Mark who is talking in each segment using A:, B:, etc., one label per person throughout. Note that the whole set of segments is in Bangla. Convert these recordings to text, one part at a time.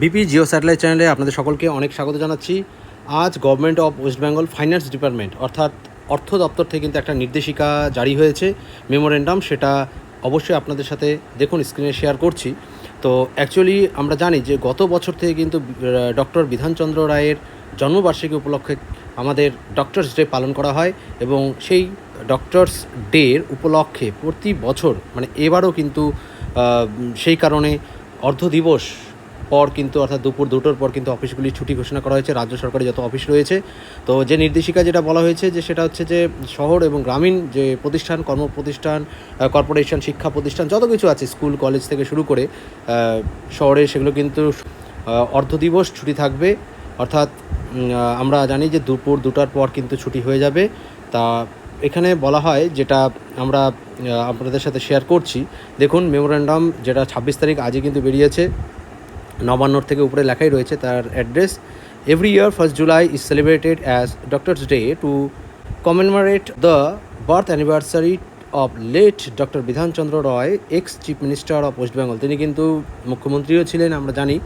A: বিপি জিও স্যাটেলাইট চ্যানেলে আপনাদের সকলকে অনেক স্বাগত জানাচ্ছি। আজ government of West Bengal finance department অর্থাৎ অর্থ দপ্তর থেকে কিন্তু একটা নির্দেশিকা জারি হয়েছে মেমোরেন্ডাম সেটা অবশ্যই আপনাদের সাথে দেখুন স্ক্রিনে শেয়ার করছি। তো অ্যাকচুয়ালি আমরা জানি যে গত বছর থেকে কিন্তু ডক্টর বিধানচন্দ্র রায়ের জন্মবার্ষিকী উপলক্ষে আমাদের ডক্টরস ডে পালন করা হয় এবং সেই ডক্টরস ডের উপলক্ষে প্রতি বছর মানে এবারও কিন্তু সেই কারণে অর্ধ দিবস পর কিন্তু, অর্থাৎ দুপুর দুটোর পর কিন্তু অফিসগুলি ছুটি ঘোষণা করা হয়েছে, রাজ্য সরকারের যত অফিস রয়েছে। তো যে নির্দেশিকা যেটা বলা হয়েছে, যে সেটা হচ্ছে যে শহর এবং গ্রামীণ যে প্রতিষ্ঠান কর্ম প্রতিষ্ঠান কর্পোরেশন, শিক্ষা প্রতিষ্ঠান, যত কিছু আছে, স্কুল, কলেজ থেকে শুরু করে শহরে সেগুলো কিন্তু অর্ধ দিবস ছুটি থাকবে। অর্থাৎ আমরা জানি যে দুপুর দুটার পর কিন্তু ছুটি হয়ে যাবে। তা এখানে বলা হয়, যেটা আমরা আপনাদের সাথে শেয়ার করছি। দেখুন মেমোরেন্ডাম যেটা ছাব্বিশ তারিখ আজই কিন্তু বেরিয়েছে। নবান্নর থেকে উপরে লেখাই রয়েছে তার address. Every year first July is celebrated as doctors day to commemorate the birth anniversary of late doctor Bidhan Chandra Roy ex chief minister of West Bengal তিনি কিন্তু মুখ্যমন্ত্রীও ছিলেন আমরা জানি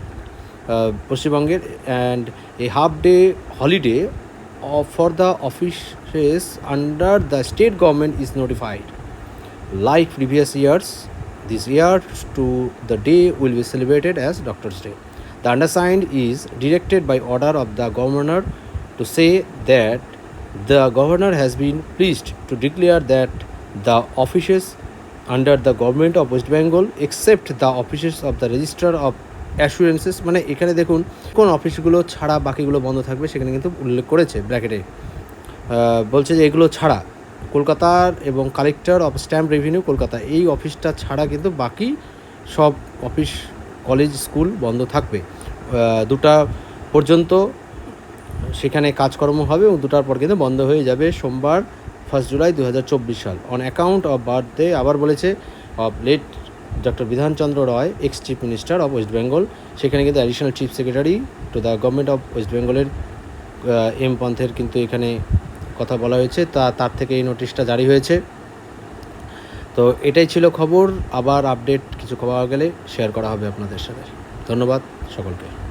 A: পশ্চিমবঙ্গের। And a half day holiday for the offices under the state government is notified like previous years, this year to the day will be celebrated as Doctor's Day. The undersigned is directed by order of the governor to say that the governor has been pleased to declare that the offices under the government of West Bengal except the offices of the register of assurances মানে এখানে দেখুন কোন অফিসগুলো ছাড়া বাকিগুলো বন্ধ থাকবে সেখানে কিন্তু উল্লেখ করেছে ব্র্যাকেটে বলছে যে এগুলো ছাড়া কলকাতার এবং collector of stamp revenue Kolkata, এই অফিসটা ছাড়া কিন্তু বাকি সব অফিস কলেজ স্কুল বন্ধ থাকবে। দুটা পর্যন্ত সেখানে কাজকর্ম হবে এবং দুটার পর কিন্তু বন্ধ হয়ে যাবে সোমবার ফার্স্ট জুলাই দু হাজার চব্বিশ সাল। অন অ্যাকাউন্ট অফ বার্থডে আবার বলেছে of late doctor Bidhan Chandra Roy ex chief minister of West Bengal সেখানে কিন্তু additional chief secretary to the government of West বেঙ্গলের এম পন্থের কিন্তু এখানে কথা বলা হয়েছে, তা তার থেকে এই নোটিশটা জারি হয়েছে। তো এটাই ছিল খবর, আবার আপডেট কিছু খবর গেলে শেয়ার করা হবে আপনাদের সাথে। ধন্যবাদ সকলকে।